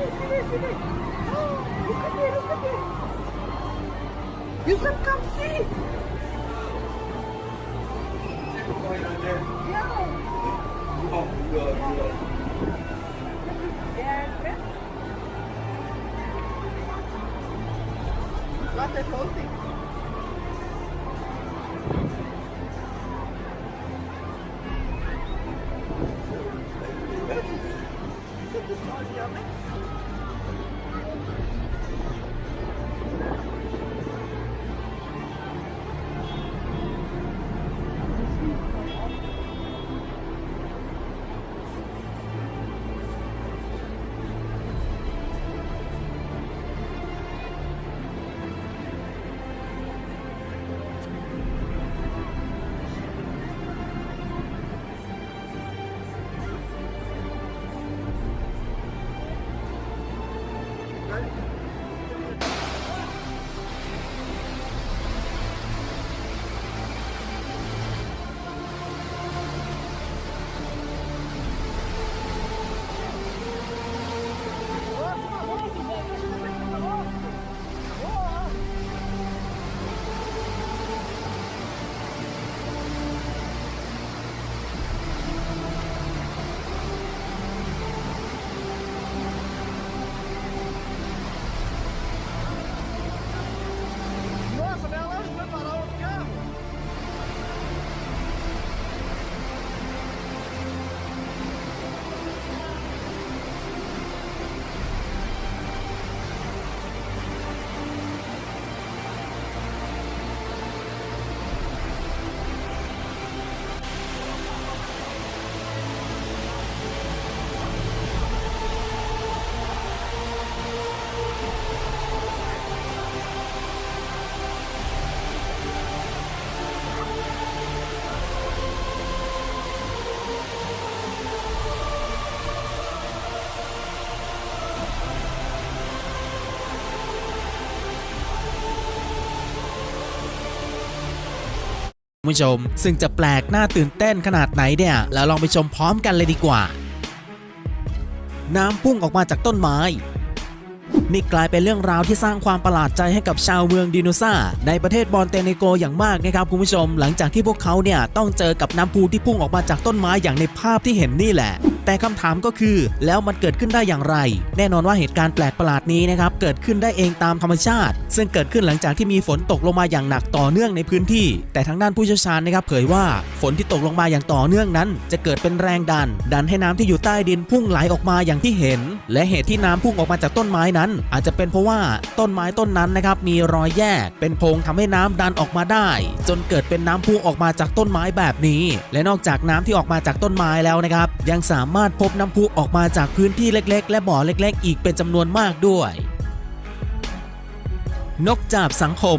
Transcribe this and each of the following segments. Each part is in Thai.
look at look at. You should come see. Yeah. Yeah, yeah. Got that whole thing. คุณผู้ชม ซึ่งจะแปลกน่าตื่นเต้นขนาดไหนเนี่ยแล้วลองไปชมพร้อมกันเลยดีกว่า น้ำพุ่งออกมาจากต้นไม้นี่กลายเป็นเรื่องราวที่สร้างความประหลาดใจให้กับชาวเมืองดิโนซาในประเทศบอนเตเนโกอย่างมากนะครับคุณผู้ชม หลังจากที่พวกเขาเนี่ยต้องเจอกับน้ำพุที่พุ่งออกมาจากต้นไม้อย่างในภาพที่เห็นนี่แหละ แต่คำถามก็คือ แล้วมันเกิดขึ้นได้อย่างไร แน่นอนว่าเหตุการณ์แปลกประหลาดนี้นะครับเกิดขึ้นได้เองตามธรรมชาติ ซึ่งเกิดขึ้นหลังจากที่มีฝนตกลงมาอย่างหนักต่อเนื่องในพื้นที่ แต่ทางด้านผู้เชี่ยวชาญนะครับเผยว่าฝนที่ตกลงมาอย่างต่อเนื่องนั้น จะเกิดเป็นแรงดัน ดันให้น้ำที่อยู่ใต้ดินพุ่งไหลออกมาอย่างที่เห็น และเหตุที่น้ำพุ่งออกมาจากต้นไม้นั้น อาจจะเป็นเพราะว่าต้นไม้ต้นนั้นนะครับมีรอยแยก เป็นโพรงทำให้น้ำดันออกมาได้ จนเกิดเป็นน้ำพุ่งออกมาจากต้นไม้แบบนี้ และนอกจากน้ำที่ออกมาจากต้นไม้แล้วนะครับยังสามารถพบน้ำพุออกมาจากพื้นที่เล็กๆ และบ่อเล็กๆ อีกเป็นจำนวนมากด้วย นกจาบสังคม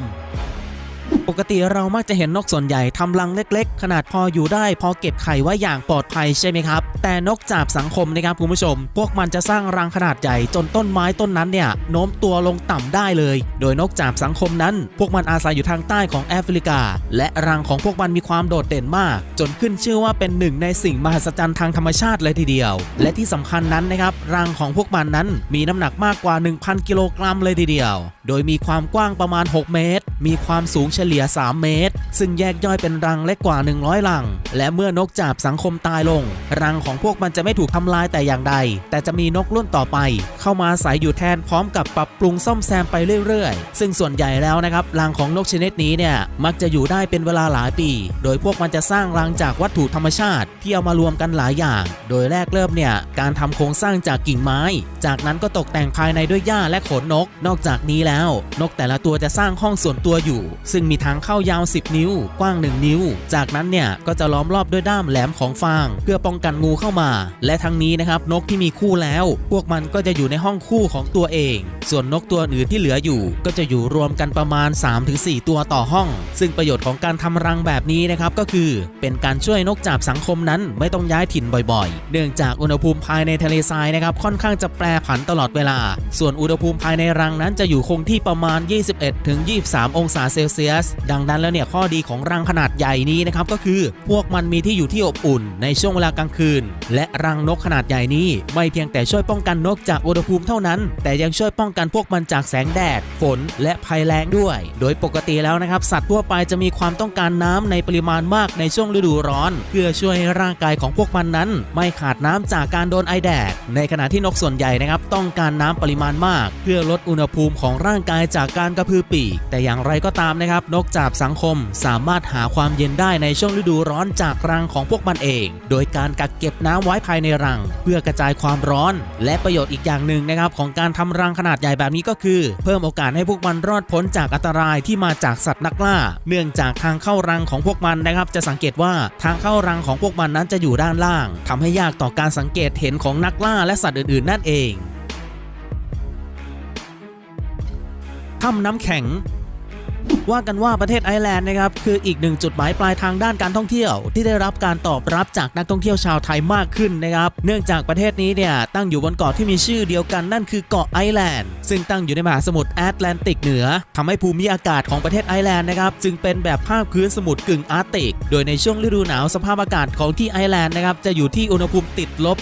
ปกติเรามักจะเห็นนกส่วนใหญ่ทำรังเล็ก ๆ ขนาดพออยู่ได้ พอเก็บไข่ไว้อย่างปลอดภัยใช่ไหมครับ แต่นกจาบสังคมนะครับคุณผู้ชม พวกมันจะสร้างรังขนาดใหญ่จนต้นไม้ต้นนั้นเนี่ยโน้มตัวลงต่ำได้เลย โดยนกจาบสังคมนั้น พวกมันอาศัยอยู่ทางใต้ของแอฟริกา และรังของพวกมันมีความโดดเด่นมาก จนขึ้นชื่อว่าเป็นหนึ่งในสิ่งมหัศจรรย์ทางธรรมชาติเลยทีเดียว และที่สำคัญนั้นนะครับรังของพวกมันนั้นมีน้ำหนักมากกว่า 1,000 กิโลกรัมเลยทีเดียวโดยมีความกว้างประมาณ 6 เมตร มีความสูงเฉลี่ย 3 เมตร ซึ่งแยกย่อยเป็นรังเล็กกว่า 100 รัง และเมื่อนกจาบสังคมตายลง รังของพวกมันจะไม่ถูกทำลายแต่อย่างใด แต่จะมีนกรุ่นต่อไป เข้ามาอาศัยอยู่แทนพร้อมกับปรับปรุงซ่อมแซมไปเรื่อยๆ ซึ่งส่วนใหญ่แล้วนะครับรังของนกชนิดนี้เนี่ยมักจะอยู่ได้เป็นเวลาหลายปี โดยพวกมันจะสร้างรังจากวัตถุธรรมชาติ ที่เอามารวมกันหลายอย่าง โดยแรกเริ่มเนี่ยการทำโครงสร้างจากกิ่งไม้ จากนั้นก็ตกแต่งภายในด้วยหญ้าและขนนก นอกจากนี้แล้วนกแต่ละตัวจะสร้างห้องส่วนตัวอยู่ ซึ่งมีทางเข้ายาว 10 นิ้ว กว้าง 1 นิ้ว จากนั้นเนี่ยก็จะล้อมรอบด้วยด้ามแหลมของฟาง เพื่อป้องกันงูเข้ามา และทั้งนี้นะครับนกที่มีคู่แล้ว พวกมันก็จะอยู่ในห้องคู่ของตัวเอง ส่วนนกตัวอื่นที่เหลืออยู่ ก็จะอยู่รวมกันประมาณ 3-4 ตัวต่อห้อง ซึ่งประโยชน์ของการทำรังแบบนี้นะครับก็คือ เป็นการช่วยนกจาบสังคมนั้นไม่ต้องย้ายถิ่นบ่อยๆ เนื่องจากอุณหภูมิภายในทะเลทรายนะครับค่อนข้างจะแปรผันตลอดเวลา ส่วนอุณหภูมิภายในรังนั้นจะอยู่คงที่ประมาณ 21ถึง23 องศาเซลเซียส ดังนั้นแล้วเนี่ยข้อดีของรังขนาดใหญ่นี้นะครับก็คือพวกมันมีที่อยู่ที่อบอุ่นในช่วงเวลากลางคืน และรังนกขนาดใหญ่นี้ ไม่เพียงแต่ช่วยป้องกันนกจากอุณหภูมิเท่านั้น แต่ยังช่วยป้องกันพวกมันจากแสงแดด ฝน และภัยแล้งด้วย โดยปกติแล้วนะครับ สัตว์ทั่วไปจะมีความต้องการน้ำในปริมาณมากในช่วงฤดูร้อน เพื่อช่วยให้ร่างกายของพวกมันนั้น ไม่ขาดน้ำจากการโดนไอแดด ในขณะที่นกส่วนใหญ่นะครับต้องการน้ำปริมาณมาก เพื่อลดอุณหภูมิของร่างร่างกายจากการกระพือปีก แต่อย่างไรก็ตามนะครับ นกจาบสังคมสามารถหาความเย็นได้ในช่วงฤดูร้อนจากรังของพวกมันเอง โดยการกักเก็บน้ำไว้ภายในรัง เพื่อกระจายความร้อน และประโยชน์อีกอย่างหนึ่งนะครับของการทำรังขนาดใหญ่แบบนี้ก็คือ เพิ่มโอกาสให้พวกมันรอดพ้นจากอันตรายที่มาจากสัตว์นักล่า เนื่องจากทางเข้ารังของพวกมันนะครับ จะสังเกตว่าทางเข้ารังของพวกมันนั้นจะอยู่ด้านล่างทำให้ยากต่อการสังเกตเห็นของนักล่าและสัตว์อื่นๆ นั่นเอง ถ้ำน้ำแข็ง ว่ากันว่าประเทศไอร์แลนด์นะครับคืออีกหนึ่งจุดหมายปลายทางด้านการท่องเที่ยว ที่ได้รับการตอบรับจากนักท่องเที่ยวชาวไทยมากขึ้นนะครับเนื่องจากประเทศนี้เนี่ยตั้งอยู่บนเกาะที่มีชื่อเดียวกันนั่นคือเกาะไอร์แลนด์ซึ่งตั้งอยู่ในมหาสมุทรแอตแลนติกเหนือทำให้ภูมิอากาศของประเทศไอร์แลนด์นะครับจึงเป็นแบบภาคพื้นสมุทรกึ่งอาร์กติก โดยในช่วงฤดูหนาวสภาพอากาศของที่ไอร์แลนด์นะครับจะอยู่ที่อุณหภูมิติดลบ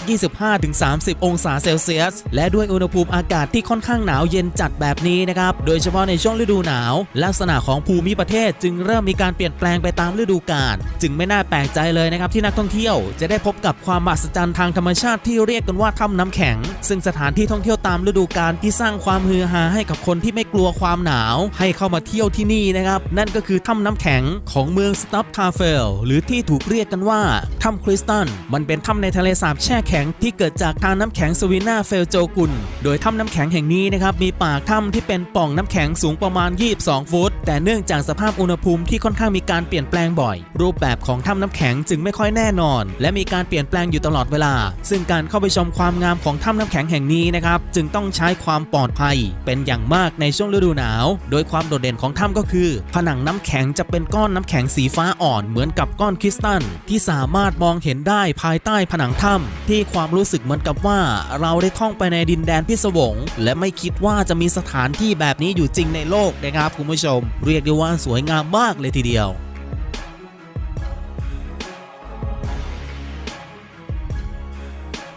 25-30 องศาเซลเซียส และด้วยอุณหภูมิอากาศที่ค่อนข้างหนาวเย็นจัดแบบนี้นะครับโดยเฉพาะในช่วงฤดูหนาวลักษณะของภูมิประเทศ จึงเริ่มมีการเปลี่ยนแปลงไปตามฤดูกาลจึงไม่น่าแปลกใจเลยนะครับที่นักท่องเที่ยว จะได้พบกับความมหัศจรรย์ทางธรรมชาติที่เรียกกันว่าถ้ำน้ำแข็ง ซึ่งสถานที่ท่องเที่ยวตามฤดูกาลที่สร้างความฮือฮาให้กับคนที่ไม่กลัวความหนาว ให้เข้ามาเที่ยวที่นี่นะครับนั่นก็คือถ้ำน้ำแข็งของเมืองสตัฟทาเฟลหรือที่ถูกเรียกกันว่าถ้ำคริสตันมันเป็นถ้ำในทะเลสาบแช่แข็งที่เกิดจากทางน้ำแข็งสวีนาเฟลโจกุนโดยถ้ำน้ำแข็งแห่งนี้นะครับมีปากถ้ำที่เป็นปล่องน้ำแข็งสูงประมาณ 22 ฟุตแต่เนื่องจากสภาพอุณหภูมิที่ค่อนข้างมีการเปลี่ยนแปลงบ่อย รูปแบบของถ้ำน้ำแข็งจึงไม่ค่อยแน่นอน และมีการเปลี่ยนแปลงอยู่ตลอดเวลา ซึ่งการเข้าไปชมความงามของถ้ำน้ำแข็งแห่งนี้นะครับจึงต้องใช้ความปลอดภัย เป็นอย่างมากในช่วงฤดูหนาว โดยความโดดเด่นของถ้ำก็คือ ผนังน้ำแข็งจะเป็นก้อนน้ำแข็งสีฟ้าอ่อนเหมือนกับก้อนคริสตัลที่สามารถมองเห็นได้ภายใต้ผนังถ้ำที่ความรู้สึกเหมือนกับว่า เราได้ท่องไปในดินแดนพิศวง และไม่คิดว่าจะมีสถานที่แบบนี้อยู่จริงในโลกนะครับคุณผู้ชมเรียกได้ว่าสวยงามมากเลยทีเดียว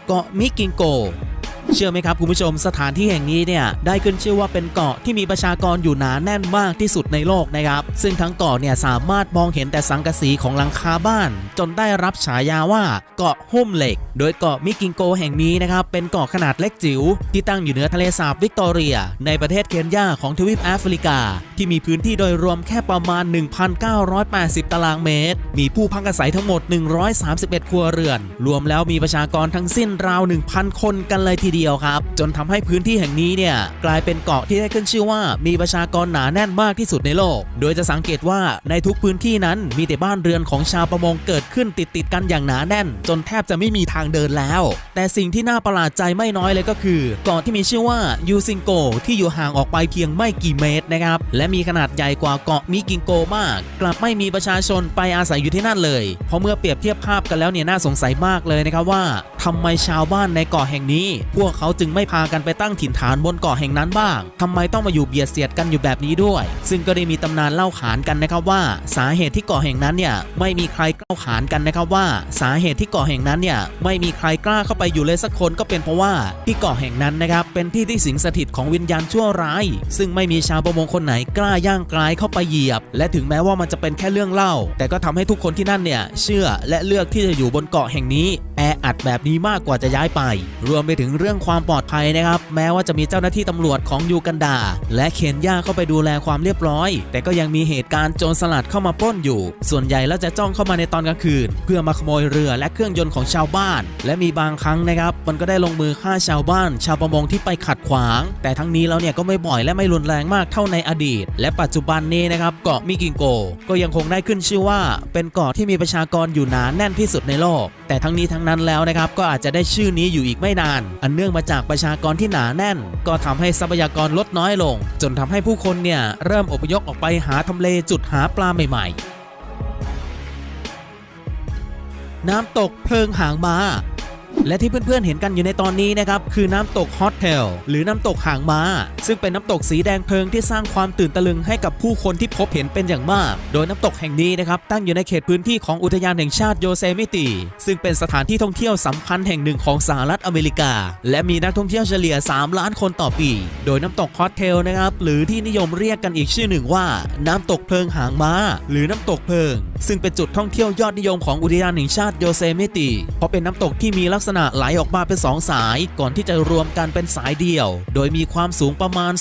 เกาะมิกิงโก เชื่อไหมครับคุณผู้ชมสถานที่แห่งนี้เนี่ยได้ขึ้นชื่อว่าเป็นเกาะที่มีประชากรอยู่หนาแน่นมากที่สุดในโลกนะครับ ซึ่งทั้งเกาะเนี่ยสามารถมองเห็นแต่สังกะสีของหลังคาบ้าน จนได้รับฉายาว่าเกาะหุ้มเหล็ก โดยเกาะมิกิงโกแห่งนี้นะครับเป็นเกาะขนาดเล็กจิ๋วที่ตั้งอยู่เหนือทะเลสาบวิกตอเรีย ในประเทศเคนยาของทวีปแอฟริกา ที่มีพื้นที่โดยรวมแค่ประมาณ 1,980 ตารางเมตร มีผู้พักอาศัยทั้งหมด 131 ครัวเรือน รวมแล้วมีประชากรทั้งสิ้นราว 1,000 คนกันเลยทีเดียวครับ จนทำให้พื้นที่แห่งนี้เนี่ยกลายเป็นเกาะที่ได้ขึ้นชื่อว่ามีประชากรหนาแน่นมากที่สุดในโลก โดยจะสังเกตว่าในทุกพื้นที่นั้นมีแต่บ้านเรือนของชาวประมงเกิดขึ้นติดติดกันอย่างหนาแน่น จนแทบจะไม่มีทางเดินแล้ว แต่สิ่งที่น่าประหลาดใจไม่น้อยเลยก็คือเกาะที่มีชื่อว่ายูซิงโกที่อยู่ห่างออกไปเพียงไม่กี่เมตรนะครับและมีขนาดใหญ่กว่าเกาะมิกิงโกมาก กลับไม่มีประชาชนไปอาศัยอยู่ที่นั่นเลยเพราะเมื่อเปรียบเทียบภาพกันแล้วเนี่ยน่าสงสัยมากเลยนะครับว่าทำไมชาวบ้านในเกาะแห่งนี้พวกเขาจึงไม่พากันไปตั้งถิ่นฐานบนเกาะแห่งนั้นบ้างทำไมต้องมาอยู่เบียดเสียดกันอยู่แบบนี้ด้วย ซึ่งก็ได้มีตำนานเล่าขานกันนะครับว่า สาเหตุที่เกาะแห่งนั้นเนี่ยไม่มีใครเล่าขานกันนะครับว่า สาเหตุที่เกาะแห่งนั้นเนี่ยไม่มีใครกล้าเข้าไปอยู่เลยสักคนก็เป็นเพราะว่าที่เกาะแห่งนั้นนะครับเป็นที่ที่สิงสถิตของวิญญาณชั่วร้าย ซึ่งไม่มีชาวประมงคนไหนกล้าย่างกลายเข้าไปเหยียบ และถึงแม้ว่ามันจะเป็นแค่เรื่องเล่า แต่ก็ทำให้ทุกคนที่นั่นเนี่ยเชื่อและเลือกที่จะอยู่บนเกาะแห่งนี้ แออัดแบบนี้มากกว่าจะย้ายไป รวมไปถึงเรื่องความปลอดภัยนะครับ แม้ว่าจะมีเจ้าหน้าที่ตำรวจของยูกันดา และเคนยาเข้าไปดูแลความเรียบร้อย แต่ก็ยังมีเหตุการณ์โจรสลัดเข้ามาปล้นอยู่ ส่วนใหญ่แล้วจะจ้องเข้ามาในตอนกลางคืน เพื่อมาขโมยเรือและเครื่องยนต์ของชาวบ้าน และมีบางครั้งนะครับมันก็ได้ลงมือฆ่าชาวบ้าน ชาวประมงที่ไปขัดขวาง แต่ทั้งนี้แล้วเนี่ยก็ไม่บ่อยและไม่รุนแรงมากเท่าในอดีต และปัจจุบันนี้นะครับเกาะมิกิงโก ก็ยังคงได้ขึ้นชื่อว่า เป็นเกาะที่มีประชากรอยู่หนาแน่นที่สุดในโลก แต่ทั้งนี้ทั้งนั้นแล้วนะครับก็อาจจะได้ชื่อนี้อยู่อีกไม่นานอันเนื่องื่องมาจากประชากรที่หนาแน่น ก็ทำให้ทรัพยากรลดน้อยลง จนทำให้ผู้คนเนี่ยเริ่มอพยพออกไปหาทำเลจุดหาปลาใหม่ๆ น้ำตกเพลิงหางม้า และที่เพื่อนๆเห็นกันอยู่ในตอนนี้นะครับ คือน้ำตกฮอตเทลหรือน้ำตกหางม้า ซึ่งเป็นน้ำตกสีแดงเพลิงที่สร้างความตื่นตะลึงให้กับผู้คนที่พบเห็นเป็นอย่างมาก โดยน้ำตกแห่งนี้นะครับ ตั้งอยู่ในเขตพื้นที่ของอุทยานแห่งชาติโยเซมิติซึ่งเป็นสถานที่ท่องเที่ยวสำคัญแห่งหนึ่งของสหรัฐอเมริกา และมีนักท่องเที่ยวเฉลี่ย 3 ล้านคนต่อปี โดยน้ำตกฮอตเทลนะครับหรือที่นิยมเรียกกันอีกชื่อหนึ่งว่า น้ำตกเพลิงหางม้า หรือน้ำตกเพลิง ซึ่งเป็นจุดท่องเที่ยวยอดนิยมของอุทยานแห่งชาติโยเซมิติ เพราะเป็นน้ำตกที่มีลักษณะไหลออกมาเป็น 2 สาย ก่อนที่จะรวมกันเป็นสายเดียว โดยมีความสูงประมาณ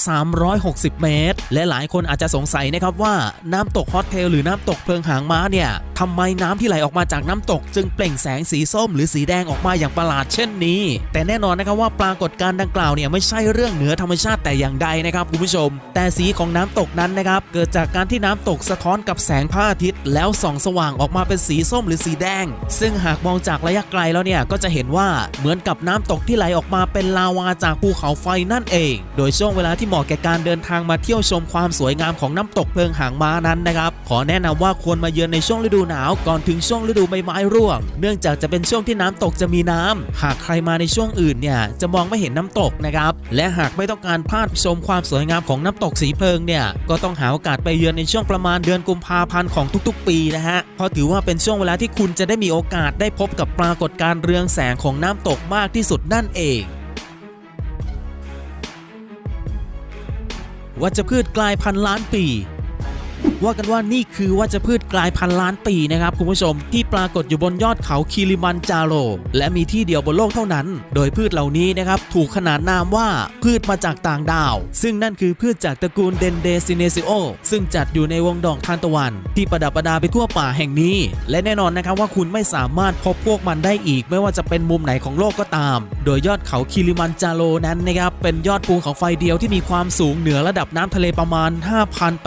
360 เมตร และหลายคนอาจจะสงสัยนะครับว่าน้ำตกฮอตเทลหรือน้ำตกเพลิงหางม้าเนี่ยทำไมน้ำที่ไหลออกมาจากน้ำตก จึงเปล่งแสงสีส้มหรือสีแดงออกมาอย่างประหลาดเช่นนี้ แต่แน่นอนนะครับว่าปรากฏการณ์ดังกล่าวเนี่ยไม่ใช่เรื่องเหนือธรรมชาติแต่อย่างใดนะครับคุณผู้ชม แต่สีของน้ำตกนั้นนะครับเกิดจากการที่น้ำตกสะท้อนกับแสงพระอาทิตย์แล้วส่องสว่างออกมาเป็นสีส้มหรือสีแดง ซึ่งหากมองจากระยะไกลแล้วเนี่ยก็จะเห็นว่าเหมือนกับน้ำตกที่ไหลออกมาเป็นลาวาจากภูเขาไฟนั่นเอง โดยช่วงเวลาที่เหมาะแก่การเดินทางมาเที่ยวชมความสวยงามของน้ำตกเพลิงหางม้านั้นนะครับ ขอแนะนำว่าควรมาเยือนในช่วงฤดูหนาวก่อนถึงช่วงฤดูใบไม้ร่วง เนื่องจากจะเป็นช่วงที่น้ำตกจะมีน้ำหากใครมาในช่วงอื่นเนี่ยจะมองไม่เห็นน้ำตกนะครับ และหากไม่ต้องการพลาดชมความสวยงามของน้ำตกสีเพลิงเนี่ยก็ต้องหาโอกาสไปเยือนในช่วงประมาณเดือนกุมภาพันธ์ของทุกๆ ปีนะฮะเพราะถือว่าเป็นช่วงเวลาที่คุณจะได้มีโอกาสได้พบกับปรากฏการณ์เรืองแสงของน้ำตกมากที่สุดนั่นเองวัชพืชกลายพันธุ์ล้านปี ว่ากันว่านี่คือวัชพืชกลายพันธุ์ล้านปีนะครับคุณผู้ชมที่ปรากฏอยู่บนยอดเขาคิริมันจาโร และมีที่เดียวบนโลกเท่านั้น โดยพืชเหล่านี้นะครับถูกขนานนามว่าพืชมาจากต่างดาว ซึ่งนั่นคือพืชจากตระกูลเดนเดซิเนซิโอซึ่งจัดอยู่ในวงดอกทานตะวัน ที่ประดับประดาไปทั่วป่าแห่งนี้ และแน่นอนนะครับว่าคุณไม่สามารถพบพวกมันได้อีก ไม่ว่าจะเป็นมุมไหนของโลกก็ตาม โดยยอดเขาคิริมันจาโรนั้นนะครับเป็นยอดภูเขาไฟเดียวที่มีความสูงเหนือระดับน้ำทะเลประมาณ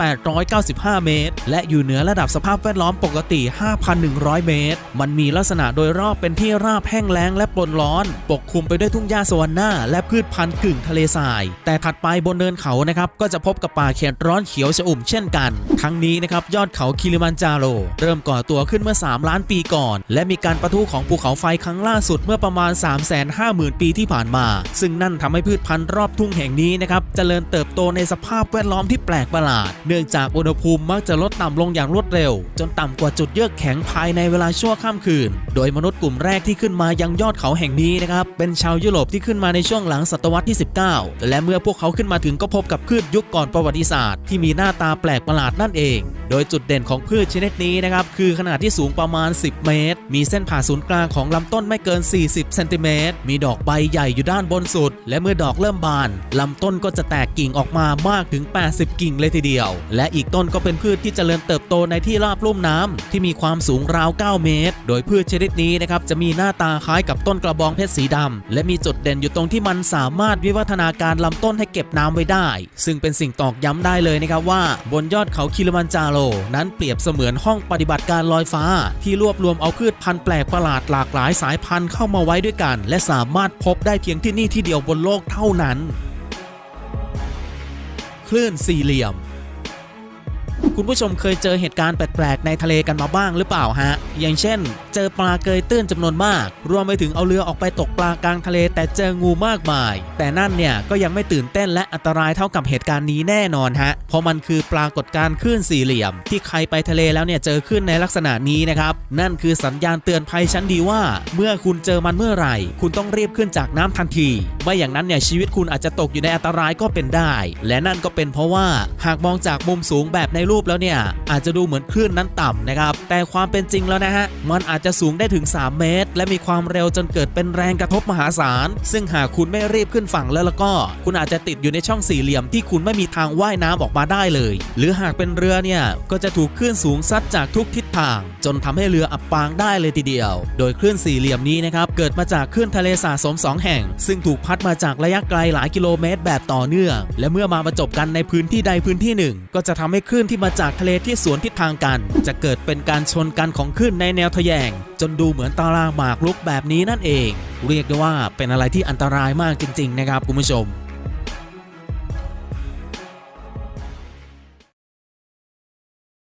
5,895เมตร และอยู่เหนือระดับสภาพแวดล้อมปกติ 5,100 เมตร มันมีลักษณะโดยรอบเป็นที่ราบแห้งแล้งและปนร้อน ปกคลุมไปด้วยทุ่งหญ้าสวรรค์หน้าและพืชพันธุ์กึ่งทะเลทราย แต่ถัดไปบนเนินเขานะครับก็จะพบกับป่าเขตร้อนเขียวชอุ่มเช่นกัน ทั้งนี้นะครับยอดเขาคิลิมันจาโร เริ่มก่อตัวขึ้นเมื่อ 3 ล้านปีก่อน และมีการประทุของภูเขาไฟครั้งล่าสุดเมื่อประมาณ 350,000 ปีที่ผ่านมา ซึ่งนั่นทำให้พืชพันธุ์รอบทุ่งแห่งนี้นะครับเจริญเติบโตในสภาพแวดล้อมที่แปลกประหลาด เนื่องจากอุณหภูมิมักจะลดต่ำลงอย่างรวดเร็ว จนต่ำกว่าจุดเยือกแข็งภายในเวลาชั่วข้ามคืน โดยมนุษย์กลุ่มแรกที่ขึ้นมายังยอดเขาแห่งนี้นะครับเป็นชาวยุโรปที่ขึ้นมาในช่วงหลังศตวรรษที่ 19 และเมื่อพวกเขาขึ้นมาถึงก็พบกับพืชยุคก่อนประวัติศาสตร์ที่มีหน้าตาแปลกประหลาดนั่นเอง โดยจุดเด่นของพืชชนิดนี้นะครับคือขนาดที่สูงประมาณ 10 เมตร มีเส้นผ่าศูนย์กลางของลำต้นไม่เกิน 40 เซนติเมตร มีดอกใบใหญ่อยู่ด้านบนสุด และเมื่อดอกเริ่มบานลำต้นก็จะแตกกิ่งออกมามากถึง 80 กิ่งเลยทีเดียว และอีกต้นก็เป็นพืชที่เจริญเติบโตในที่ราบลุ่มน้ำที่มีความสูงราว 9 เมตร โดยพืชชนิดนี้นะครับจะมีหน้าตาคล้ายกับต้นกระบองเพชรสีดำและมีจุดเด่นอยู่ตรงที่มันสามารถวิวัฒนาการลำต้นให้เก็บน้ำไว้ได้ ซึ่งเป็นสิ่งตอกย้ำได้เลยนะครับว่า บนยอดเขาคิลิมันจาโรนั้นเปรียบเสมือนห้องปฏิบัติการลอยฟ้า ที่รวบรวมเอาพืชพันธุ์แปลกประหลาดหลากหลายสายพันธุ์เข้ามาไว้ด้วยกัน และสามารถพบได้เพียงที่นี่ที่เดียวบนโลกเท่านั้น คลื่นสี่เหลี่ยม คุณผู้ชมเคยเจอเหตุการณ์แปลกๆในทะเลกันมาบ้างหรือเปล่าฮะ อย่างเช่น เจอปลาเกยตื้นจำนวนมาก รวมไปถึงเอาเรือออกไปตกปลากลางทะเลแต่เจองูมากมาย แต่นั่นเนี่ยก็ยังไม่ตื่นเต้นและอันตรายเท่ากับเหตุการณ์นี้แน่นอนฮะ เพราะมันคือปรากฏการณ์คลื่นสี่เหลี่ยม ที่ใครไปทะเลแล้วเนี่ยเจอขึ้นในลักษณะนี้นะครับ นั่นคือสัญญาณเตือนภัยชั้นดีว่า เมื่อคุณเจอมันเมื่อไหร่ คุณต้องรีบขึ้นจากน้ำทันที ไม่อย่างนั้นเนี่ยชีวิตคุณอาจจะตกอยู่ในอันตรายก็เป็นได้ และนั่นก็เป็นเพราะว่าหากมองจากมุมสูงแบบในรูปแล้วเนี่ยอาจจะดูเหมือนคลื่นนั้นต่ำนะครับแต่ความเป็นจริงแล้วนะฮะมันอาจจะสูงได้ถึง 3 เมตร และมีความเร็วจนเกิดเป็นแรงกระทบมหาศาล ซึ่งหากคุณไม่รีบขึ้นฝั่งแล้วแล้วก็ คุณอาจจะติดอยู่ในช่องสี่เหลี่ยมที่คุณไม่มีทางว่ายน้ำออกมาได้เลย หรือหากเป็นเรือเนี่ยก็จะถูกคลื่นสูงซัดจากทุกทิศทาง จนทำให้เรืออับปางได้เลยทีเดียว โดยคลื่นสี่เหลี่ยมนี้นะครับเกิดมาจากคลื่นทะเลสาสมสองแห่ง ซึ่งถูกพัดมาจากระยะไกลหลายกิโลเมตร แบบต่อเนื่อง และเมื่อมาประจบกันในพื้นที่ใดพื้นที่หนึ่ง ก็จะทำให้คลื่นที่มาจากทะเลที่สวนทิศทางกัน จะเกิดเป็นการชนกันของคลื่นในแนวทะแยง จนดูเหมือนตารางหมากรุกแบบนี้นั่นเอง เรียกได้ว่าเป็นอะไรที่อันตรายมากจริง ๆ นะครับคุณผู้ชม